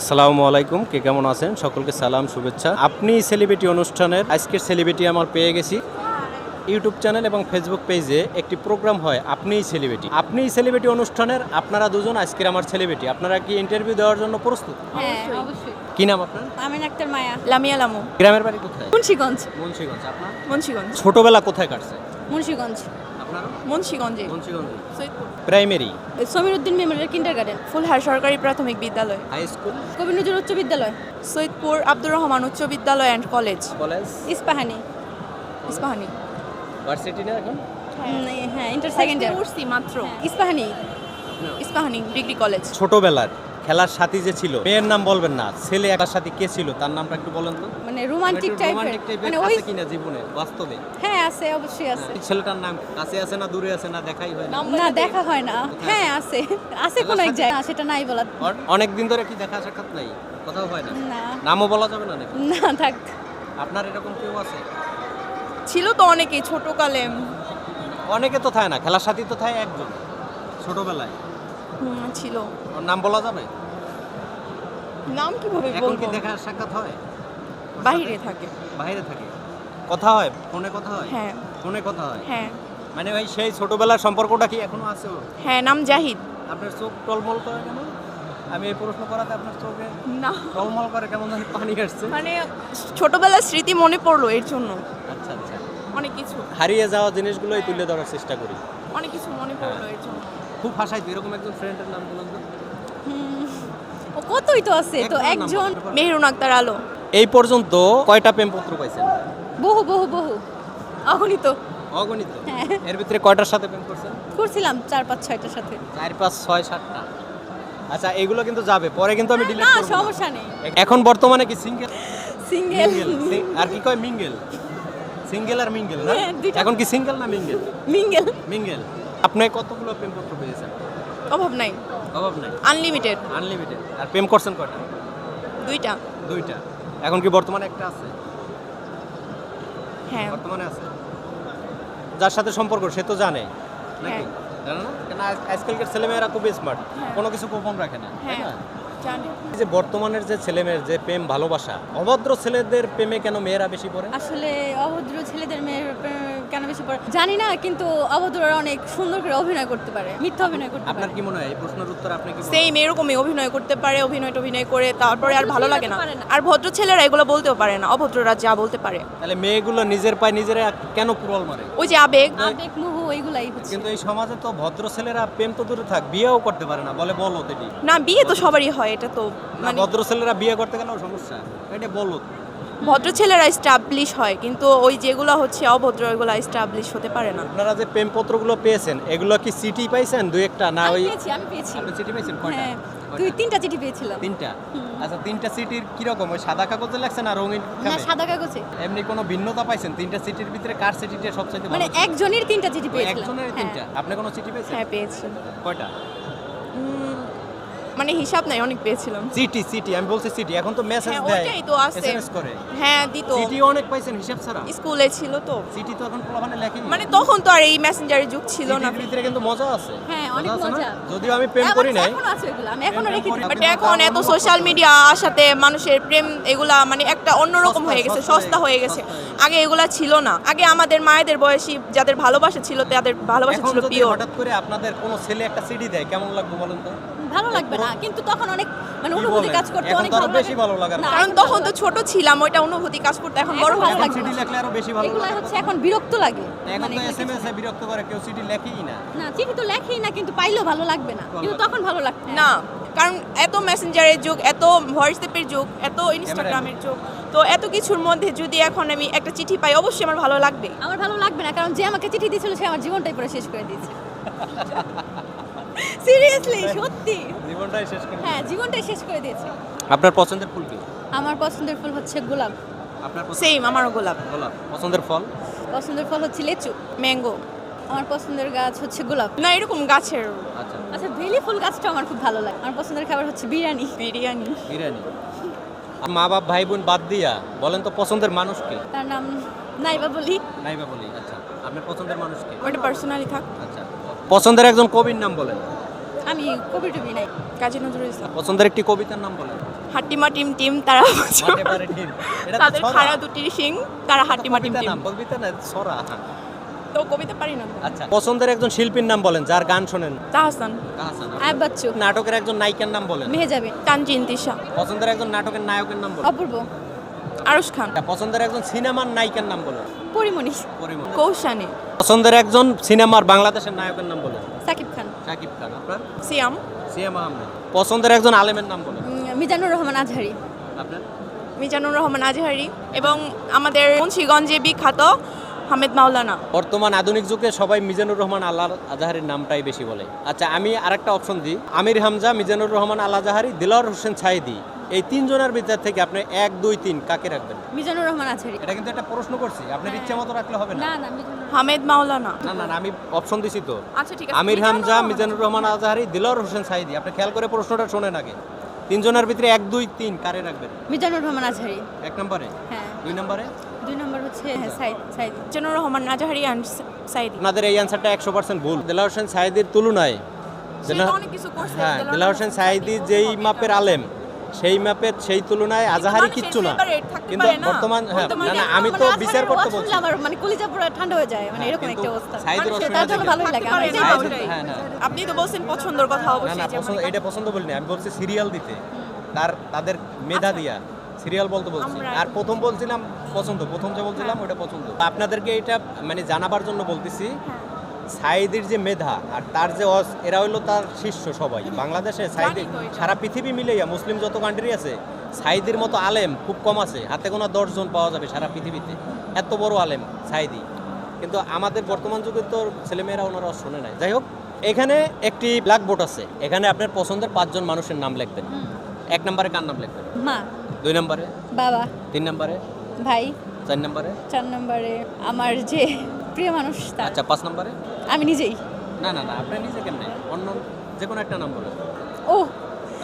আসসালামু আলাইকুম কে কেমন আছেন? সকলকে সালাম শুভেচ্ছা। আপনি সেলিব্রিটি অনুষ্ঠানের আজকের সেলিব্রিটি আমার পেয়ে গেছি। ইউটিউব চ্যানেল এবং ফেসবুক পেজে একটি প্রোগ্রাম হয় আপনিই সেলিব্রিটি। আপনিই সেলিব্রিটি অনুষ্ঠানের আপনারা দুজন আজকের আমার সেলিব্রিটি। আপনারা কি ইন্টারভিউ দেওয়ার জন্য প্রস্তুত? হ্যাঁ অবশ্যই। কি নাম আপনার? আমিন আক্তার মায়া। লামিয়া লামু। গ্রামের বাড়ি কোথায়? মুন্সিগঞ্জ। মুন্সিগঞ্জ আপনার? মুন্সিগঞ্জ। ছোটবেলা কোথায় কাটছে? মুন্সিগঞ্জ। আপনার মুন্সিগঞ্জে। Munshiganj. Primary Samir Uddin memorial kindergarten Fulhar সরকারি প্রাথমিক বিদ্যালয়। হাই স্কুল কবি নজরুল উচ্চ বিদ্যালয়। সৈয়দপুর আব্দুর রহমান উচ্চ বিদ্যালয় and college college Ispahani. Ispahani. Varsity না এখন? হ্যাঁ। ইন্টার সেকেন্ড ইয়ার উঠছি মাত্র। ইস্পাহানি। ইস্পাহানি ডিগ্রি কলেজ ছোটবেলার। খেলার সাথী যে ছিল মেয়ের নাম বলবেন না ছেলে একটা সাথী কে ছিল তার নামটা একটু বলেন তো। মানে রোমান্টিক টাইপের মানে ওই কিনা জীবনে বাস্তবে? হ্যাঁ আছে অবশ্যই আছে। ছেলেটার নাম কাছে আছে না দূরে আছে না দেখাই হয় না? না দেখা হয় না। হ্যাঁ আছে। আছে কোন এক জায়গায় সেটা নাই বলা অনেক দিন ধরে কি দেখা সাক্ষাৎ নাই? কোথাও হয় না? না। নামও বলা যাবে না নাকি? না থাক। আপনার এরকম কেউ আছে? ছিল তো অনেকেই ছোটকালে। অনেকে তো থাকে না খেলার সাথী তো থাকে একজন ছোটবেলায়। ছিল। ওর নাম বলা যাবে? নাম কীভাবে এখন কি বলব? দেখা সাক্ষাৎ হয়? বাহিরে থাকে। বাইরে থাকে। কথা হয়? ফোনে কথা হয়? হ্যাঁ। ফোনে কথা হয়? হ্যাঁ। মানে ভাই সেই ছোটবেলার সম্পর্কটা কি এখনও আছে ওর? হ্যাঁ নাম জাহিদ। আপনার চোখ টলমল করে কেন আমি এই প্রশ্ন করাতে আপনার চোখে না। টলমল করে কেমন জানি পানি আসছে। মানে ছোটবেলার স্মৃতি মনে পড়ল এর জন্য। আচ্ছা আচ্ছা। অনেক কিছু। হারিয়ে যাওয়া জিনিসগুলোই তুলে ধরার চেষ্টা করি। অনেক কিছু মনে পড়ল এর জন্য। খুব হাসাই তো এরকম একজন ফ্রেন্ডের নাম বলুন তো। ও কতই তো আছে তো একজন? মেহরুন আক্তার আলো এই পর্যন্ত কয়টা প্রেমপত্র পাইছেন? বহু বহু বহু। অগণিত। অগণিত? হ্যাঁ। এর ভিতরে কয়টার সাথে প্রেম করছেন? করছিলাম চার পাঁচ ছয়টার সাথে। চার পাঁচ ছয় সাতটা। আচ্ছা এগুলো কিন্তু যাবে পরে কিন্তু আমি ডিলিট করব না। সমস্যা নেই। এখন বর্তমানে কি সিঙ্গেল সিঙ্গেল আর কি কয়? মিঙ্গেল সিঙ্গেল আর মিঙ্গেল না? হ্যাঁ, এখন কি সিঙ্গেল না মিঙ্গেল মিঙ্গেল মিঙ্গেল আপনি কতগুলো প্রেম পত্র পেয়েছেন? অভাব নাই। অভাব নাই? আনলিমিটেড আনলিমিটেড আর প্রেম করছেন কয়টা? দুইটা। দুইটা। এখন কি বর্তমানে একটা আছে? হ্যাঁ। বর্তমানে আছে? যার সাথে সম্পর্ক সে তো জানে। নাকি? জানো না? কেন আজকালকার ছেলেমেয়েরা খুব স্মার্ট কোনো কিছু গোপন রাখে না। হ্যাঁ। না? জানি। যে বর্তমানের যে ছেলেমেয়ের যে প্রেম ভালোবাসা অভদ্র ছেলেদের প্রেমে কেন মেয়েরা বেশি পড়ে? আসলে অভদ্র ছেলেদের মেয়ের কেন বেশি পড়ে? জানি না কিন্তু অভদ্ররা অনেক সুন্দর করে অভিনয় করতে পারে মিথ্যা অভিনয় করতে আপনার কি মনে হয়? এই প্রশ্নের উত্তর আপনি কি? সেম এরকমই অভিনয় করতে পারে অভিনয় অভিনয় করে তারপরে আর ভালো লাগে না। আর ভদ্র ছেলেরা এগুলো বলতেও পারে না অভদ্ররা যা বলতে পারে। তাহলে মেয়েগুলো নিজের পায়ে নিজেরা কেন কুরল মারে? ওই যে আবেগ। আবেগ মোহ এইগুলাই হচ্ছে। কিন্তু এই সমাজে তো ভদ্র ছেলেরা প্রেম তো দূরে থাক বিয়েও করতে পারে না বলে বলো না বিয়ে তো সবারই হয়। এটা তো মানে ভদ্র ছেলেরা বিয়ে করতে গেলেও সমস্যা? এটা বলো ভদ্র ছেলেরা স্টাবলিশ হয় কিন্তু ওই যেগুলো হচ্ছে অভদ্র ওইগুলো স্টাবলিশ হতে পারে না। আপনারা যে প্রেম পত্রগুলো পেয়েছেন এগুলো কি সিটি পাইছেন দুই একটা না ওই পেয়েছি আমি পেয়েছি। আপনি চিঠি কয়টা? হ্যাঁ দুই তিনটা চিঠি পেয়েছিলাম। তিনটা? আচ্ছা তিনটা সিটির কীরকম ওই সাদা কাগজে লাগছে না রঙিন না সাদা কাগজে। এমনি কোনো ভিন্নতা পাইছেন? তিনটা সিটির ভিতরে কার সিটিটা সবচেয়ে মানে একজনের তিনটা চিঠি পেয়েছিলাম। একজনের হ্যাঁ। তিনটা। আপনি কোনো চিঠি পেয়েছেন? হ্যাঁ পেয়েছি। কয়টা? মানে হিসাব নাই অনেক পেয়েছিলাম। সিটি সিটি আমি বলছি সিটি এখন তো মেসেজ হ্যাঁ, দেয় ওইটাই তো আছে। এসএমএস করে। হ্যাঁ দিত। সিটি অনেক পাইছেন হিসাব ছাড়া? স্কুলে ছিল তো। সিটি তো এখন পোলাপানে লেখেনি। মানে তখন তো আর এই মেসেঞ্জারের যুগ ছিল না। ভিতরে কিন্তু মজা আছে। হ্যাঁ, অনেক মজা। যদিও আমি প্রেম করি নাই। এখনও আছে ওগুলো আমি এখনও রেখে দিই। বাট এখন এত সোশ্যাল মিডিয়া আসাতে মানুষের প্রেম এগুলা মানে একটা অন্যরকম হয়ে গেছে সস্তা হয়ে হয়ে গেছে, হয়ে আগে এগুলা ছিল না। আগে আমাদের মায়েদের বয়সী যাদের ভালোবাসা ছিল তাদের ভালোবাসা ছিল পিওর হঠাৎ করে আপনাদের কোনো ছেলে একটা সিডি দেয় কেমন লাগবে বলেন তো? ভালো লাগবে না। কিন্তু তখন অনেক মানে অনুভূতি কাজ করতে অনেক ভালো বেশি ভালো লাগার না, কারণ তখন তো ছোট ছিলাম ওইটা অনুভূতি কাজ করতে এখন বড় ভালো সিডি না। লেখলে আরও বেশি ভালো লাগে। হচ্ছে এখন বিরক্ত লাগে। এখন মানে তো এসএমএস এ বিরক্ত করে কেউ সিডি লেখেই না। না চিঠি তো লেখেই না কিন্তু পাইলেও ভালো লাগবে না। কিন্তু তখন ভালো লাগবে না কারণ এত মেসেঞ্জারের যুগ এত হোয়াটসঅ্যাপের যুগ এত ইনস্টাগ্রামের যুগ। তো এত কিছুর মধ্যে যদি এখন আমি একটা চিঠি পাই অবশ্যই আমার ভালো লাগবে। আমার ভালো লাগবে না কারণ যে আমাকে চিঠি দিয়েছিল সে আমার জীবনটাই পুরো শেষ করে দিয়েছে। সিরিয়াসলি সত্যি? জীবনটাই শেষ করে হ্যাঁ জীবনটাই শেষ করে দিয়েছে। আপনার পছন্দের ফুল কি? আমার পছন্দের ফুল হচ্ছে গোলাপ। আপনার সেম আমারও গোলাপ। গোলাপ। পছন্দের ফল? পছন্দের ফল হচ্ছে লেচু ম্যাঙ্গো। আমার পছন্দের গাছ হচ্ছে গোলাপ। না এরকম গাছের। আচ্ছা। আচ্ছা বেলি ফুল গাছটা আমার খুব ভালো লাগে। আমার পছন্দের খাবার হচ্ছে বিরিয়ানি। বিরিয়ানি। বিরিয়ানি। মা বাপ ভাই বোন বাদ দিয়া বলেন তো পছন্দের মানুষ কে? তার নাম নাইবা বলি। নাইবা বলি আচ্ছা। আপনার পছন্দের মানুষ কে? ওটা পার্সোনালি থাক। আচ্ছা। পছন্দের একজন কবির নাম বলেন। আমি কবি টবি নাই কাজী নজরুল ইসলাম। পছন্দের একটি কবিতার নাম বলেন। হাট্টিমা টিম টিম তারা তাদের খাড়া দুটি সিং তারা হাট্টিমা টিম টিম। নাম, কবিতা না, ছড়া। তো কবিতা পারি না আচ্ছা পছন্দের একজন শিল্পীর নাম বলেন যার গান শোনেন। তাহসান। আয়ব বাচ্চু। নাটকের একজন নায়িকার নাম বলেন। মেহেজাবি তানজিন তিশা পছন্দের একজন নাটকের নায়কের নাম বলেন। অপূর্ব। আরশ খান। আচ্ছা, পছন্দের একজন সিনেমার নায়িকার নাম বলেন। পরিমণি। কৌশানী। পছন্দের একজন সিনেমার বাংলাদেশের নায়কের নাম বলেন। সাকিব খান। শাকিব খান আপনার? সিয়াম। সিএম আহমেদ। পছন্দের একজন আলেমের নাম বলেন। মিজানুর রহমান আজহারি। আপনার? মিজানুর রহমান আজহারি এবং আমাদের মুন্সিগঞ্জে বিখ্যাত হামেদ মাওলানা। বর্তমান আধুনিক যুগে সবাই মিজানুর রহমান আল্লাহ আজাহারির নামটাই বেশি বলে। আচ্ছা আমি আরেকটা অপশন দিই। আমির হামজা মিজানুর রহমান আল আজাহারি দিলওয়ার হোসেন ছাইদি। এই তিনজনের ভিতর থেকে আপনি এক দুই তিন কাকে রাখবেন? মিজানুর রহমান আজহারি এটা কিন্তু একটা প্রশ্ন করছি। আপনার ইচ্ছা মতো রাখলে হবে না। না না মিজানুর হামেদ মাওলানা। না না না, আমি অপশন দিছি তো। আচ্ছা ঠিক আছে। আমির হামজা মিজানুর রহমান আজহারি দিলওয়ার হোসেন সাইদি। আপনি খেয়াল করে প্রশ্নটা শোনেন আগে। তিনজনের ভিতরে এক দুই তিন কারে রাখবেন? মিজানুর রহমান আজহারি। এক নম্বরে? হ্যাঁ। দুই নম্বরে? দুই নম্বর হচ্ছে হ্যাঁ, সাইদ সাইদ। মিজানুর রহমান আজহারি অ্যান্ড সাইদি। আপনাদের এই অ্যান্সারটা একশো পার্সেন্ট ভুল। দিলওয়ার হোসেন সাইদির তুলনায়। সে অনেক কিছু করছে, হ্যাঁ দিলওয়ার হোসেন সাইদি যেই মাপের আলেম। সেই মাপের সেই তুলনায় আজাহারি কিচ্ছু না। কিন্তু বর্তমান হ্যাঁ না আমি তো বিচার করতে বলছি। আমার মানে কলিজা পুরো ঠান্ডা হয়ে যায় মানে হ্যাঁ, এরকম একটা অবস্থা। মানুষের তার জন্য ভালোই লাগে ভালো লাগে। হ্যাঁ, হ্যাঁ। আপনি তো বলছেন পছন্দের কথা না অবশ্যই না পছন্দ এটা পছন্দ বলিনি আমি বলছি সিরিয়াল দিতে। তার তাদের মেধা দিয়া। সিরিয়াল বলতে বলছি। আচ্ছা। আর প্রথম বলছিলাম পছন্দ প্রথম যে বলছিলাম ওটা পছন্দ। আপনাদেরকে এটা মানে জানাবার জন্য বলতেছি। হ্যাঁ। সাইদির যে মেধা আর তার যে অস এরা হইল তার শিষ্য সবাই। বাংলাদেশে সাইদি। সারা পৃথিবী মিলেইয়া মুসলিম যত কান্ট্রি আছে সাইদির মতো আলেম খুব কম আছে। হাতে গোনা দশজন পাওয়া যাবে সারা পৃথিবীতে। এত বড় আলেম সাইদি কিন্তু আমাদের বর্তমান যুগে তো ছেলেমেয়েরা ওনারা শোনে নাই। যাই হোক এখানে একটি ব্ল্যাক বোর্ড আছে। এখানে আপনার পছন্দের পাঁচজন মানুষের নাম লিখবেন। এক নম্বরে কার নাম লিখবেন? মা। দুই নম্বরে? বাবা। তিন নম্বরে? ভাই। চার নম্বরে? চার নম্বরে আমার যে প্রিয় মানুষ তার। আচ্ছা পাঁচ নম্বরে? আমি নিজেই। না না না আপনি নিজে কেমনে অন্য যে কোনো একটা নাম বলেন। ও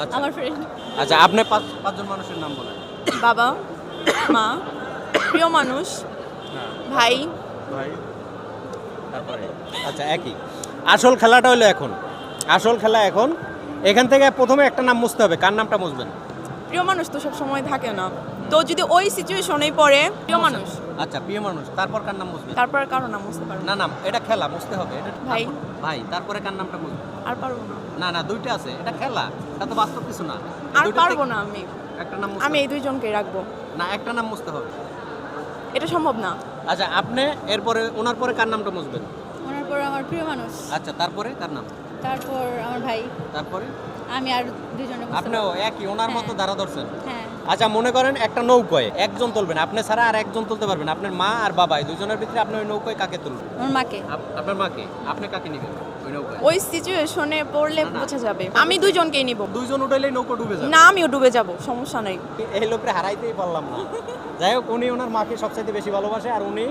আচ্ছা। আমার ফ্রেন্ড আচ্ছা আপনি পাঁচ পাঁচজন মানুষের নাম বলেন। বাবা মা প্রিয় মানুষ ভাই। ভাই তারপরে? আচ্ছা একই। আসল খেলাটা হলো এখন। আসল খেলা এখন। এখান থেকে প্রথমে একটা নাম মুছতে হবে। কার নামটা মুছবেন? প্রিয় মানুষ তো সব সময় থাকে না। তো যদি ওই সিচুয়েশনেই পড়ে প্রিয় মানুষ। আচ্ছা প্রিয় মানুষ তারপর কার নাম মুছবেন তারপর কারও নাম বুঝতে পারব না। না এটা খেলা বুঝতে হবে। এটা ভাই। ভাই তারপরে কার নামটা মুছবেন আর পারব না। না না দুইটা আছে এটা খেলা এটা তো বাস্তব কিছু না। আর পারব না আমি। একটা নাম আমি এই দুইজনকে রাখব। না একটা নাম মুছতে হবে। এটা সম্ভব না। আচ্ছা আপনি এরপরে ওনার পরে কার নামটা মুছবেন ওনার পরে আমার প্রিয় মানুষ। আচ্ছা তারপরে কার নাম? তারপর আমার ভাই। তারপরে? আমি আর দুজনে আপনিও একই ওনার মতো হ্যাঁ। ধারা ধরছেন। হ্যাঁ। আচ্ছা মনে করেন একটা নৌকোয় একজন তুলবেন আপনি ছাড়া আর একজন তুলতে পারবেন আপনার মা আর বাবা এই দুজনের ভিতরে আপনি ওই নৌকোয় কাকে তুলবেন? আমার মাকে। আপনার মাকে? আপনি কাকে নেবেন ওই সিচুয়েশনে পড়লে। বোঝা যাবে। আমি দুইজনকেই নিব। দুইজন উঠাইলেই নৌকো ডুবে যাবে। না আমিও ডুবে যাব সমস্যা নাই। এই লোকটা হারাইতেই পারলাম না। যাই হোক উনি ওনার মাকে সবচাইতে বেশি ভালোবাসে আর উনি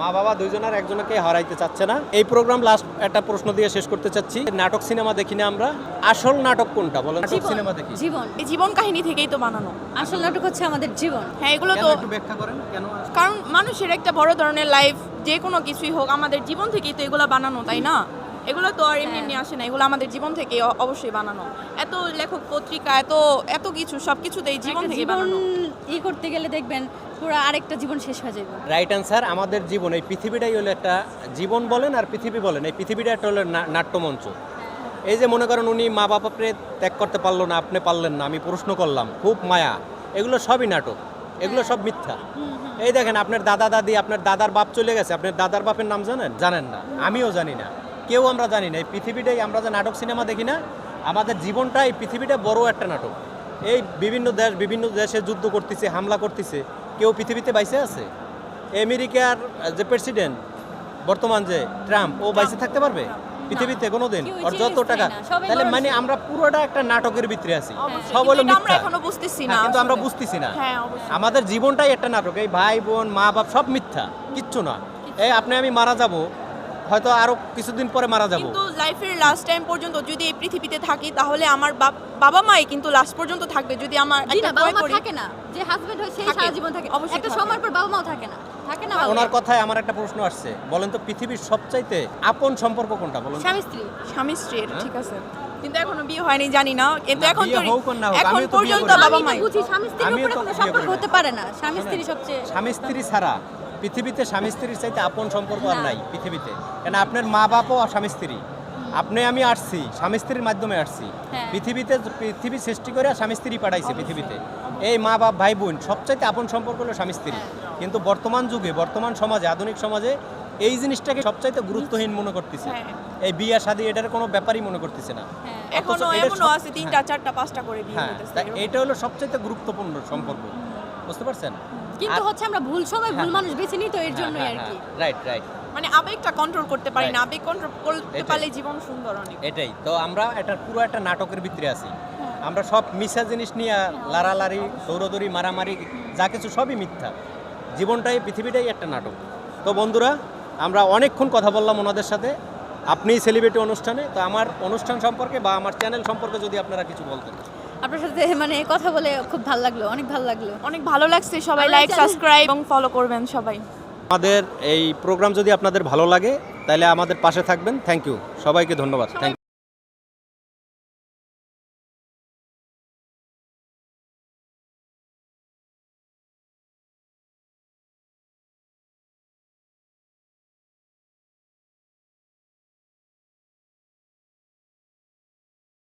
মা বাবা দুইজনের একজনকে হারাইতে চাচ্ছে না। এই প্রোগ্রাম লাস্ট একটা প্রশ্ন দিয়ে শেষ করতে চাচ্ছি। নাটক সিনেমা দেখি না আমরা। আসল নাটক কোনটা বলেন? নাটক জীবন। সিনেমা দেখি। জীবন। এই জীবন কাহিনী থেকেই তো বানানো। আসল নাটক হচ্ছে আমাদের জীবন। হ্যাঁ এগুলো তো একটু ব্যাখ্যা করেন কেন কারণ মানুষের একটা বড় ধরনের লাইফ যে কোনো কিছুই হোক আমাদের জীবন থেকেই তো এগুলো বানানো তাই না? এগুলো তো আর এমনি এমনি আসে না এগুলো আমাদের জীবন থেকে অবশ্যই বানানো। এত লেখক পত্রিকা এত এত কিছু সব কিছুতেই জীবন থেকে জীবন বানানো। ই করতে গেলে দেখবেন পুরো আরেকটা জীবন শেষ হয়ে যাবে রাইট অ্যান্সার আমাদের জীবন এই পৃথিবীটাই হলো একটা জীবন বলেন আর পৃথিবী বলেন এই পৃথিবীটা একটা হলো না- নাট্যমঞ্চ। এই যে মনে করেন উনি মা বাবাকে ত্যাগ করতে পারল না আপনি পারলেন না আমি প্রশ্ন করলাম খুব মায়া। এগুলো সবই নাটক এগুলো সব মিথ্যা। এই দেখেন আপনার দাদা দাদি আপনার দাদার বাপ চলে গেছে আপনার দাদার বাপের নাম জানেন? জানেন না আমিও জানি না। কেউ আমরা জানি না। এই পৃথিবীটাই আমরা যে নাটক সিনেমা দেখি না আমাদের জীবনটা এই পৃথিবীটা বড় একটা নাটক। এই বিভিন্ন দেশ বিভিন্ন দেশে যুদ্ধ করতেছে হামলা করতেছে কেউ পৃথিবীতে বাইসে আছে? আমেরিকার যে প্রেসিডেন্ট বর্তমান যে ট্রাম্প ও বাইসে থাকতে পারবে? পৃথিবীতে কোনো দিন আর যত টাকা তাহলে মানে আমরা পুরোটা একটা নাটকের ভিতরে আছি। সব হলো মিথ্যা। এখনও বুঝতেছি না হ্যাঁ, কিন্তু আমরা বুঝতেছি না। হ্যাঁ অবশ্যই। আমাদের জীবনটাই একটা নাটক। এই ভাই বোন মা বাপ সব মিথ্যা। কিচ্ছু না। এই আপনি আমি মারা যাব হয়তো আরও কিছুদিন পরে মারা যাব। কিন্তু লাইফের লাস্ট টাইম পর্যন্ত যদি এই পৃথিবীতে থাকি তাহলে আমার বাবা মাই কিন্তু লাস্ট পর্যন্ত থাকবে যদি আমার একটা ভয় করি। থাকে না। যে হাজবেন্ড হয় সেই সারা জীবন থাকে। অবশ্যই একটা পর বাবা মাও থাকে না। থাকে না ওনার কথায় আমার একটা প্রশ্ন আসছে। বলেন তো পৃথিবীর সবচাইতে আপন সম্পর্ক কোনটা? বলেন স্বামী স্ত্রী। স্বামী স্ত্রী হ্যাঁ? ঠিক আছে। কিন্তু এখনও বিয়ে হয়নি জানি না। কিন্তু এখন তো এখন পর্যন্ত বাবা মাই। বুঝি স্বামী স্ত্রীর উপরে কোনো সম্পর্ক হতে পারে না। স্বামী স্ত্রী সবচেয়ে স্বামী স্ত্রী ছাড়া পৃথিবীতে স্বামী স্ত্রীর চাইতে আপন সম্পর্ক আর নাই পৃথিবীতে। কেন আপনার মা বাপও স্বামী স্ত্রী। আপনি আমি আসছি স্বামী স্ত্রীর মাধ্যমে আসছি। হ্যাঁ। পৃথিবীতে পৃথিবী সৃষ্টি করে স্বামী স্ত্রী পাঠাইছে পৃথিবীতে। এই মা বাপ ভাই বোন সবচাইতে আপন সম্পর্ক হলো স্বামী স্ত্রী। হ্যাঁ। কিন্তু বর্তমান যুগে বর্তমান সমাজে আধুনিক সমাজে এই জিনিসটাকে সবচাইতে গুরুত্বহীন মনে করতেছে। হ্যাঁ। এই বিয়া শাদী এটার কোনো ব্যাপারই মনে করতেছে না। এটা হলো সবচাইতে গুরুত্বপূর্ণ সম্পর্ক। বুঝতে পারছেন? কিন্তু হচ্ছে আমরা ভুল সময় ভুল হ্যাঁ। মানুষ বেছে নিই তো এর জন্যই আর কি। রাইট রাইট মানে আবেগটা কন্ট্রোল করতে পারি না আবেগ কন্ট্রোল করতে পারলে জীবন সুন্দর অনেক। এটাই। তো আমরা এটা পুরো একটা নাটকের ভিতরে আছি। হ্যাঁ। আমরা সব মিশা জিনিস নিয়ে লারালারি দৌড়দৌড়ি মারামারি যা কিছু সবই মিথ্যা। জীবনটাই পৃথিবীটাই একটা নাটক। তো বন্ধুরা আমরা অনেকক্ষণ কথা বললাম ওনাদের সাথে। আপনিই সেলিব্রিটি অনুষ্ঠানে তো আমার অনুষ্ঠান সম্পর্কে বা আমার চ্যানেল সম্পর্কে যদি আপনারা কিছু বলতেন। আপনার সাথে মানে কথা বলে খুব ভালো লাগল অনেক ভালো লাগল। অনেক ভালো লাগছে সবাই লাইক সাবস্ক্রাইব এবং ফলো করবেন সবাই। আমাদের এই প্রোগ্রাম যদি আপনাদের ভালো লাগে তাহলে আমাদের পাশে থাকবেন। থ্যাংক ইউ সবাইকে ধন্যবাদ। থ্যাংক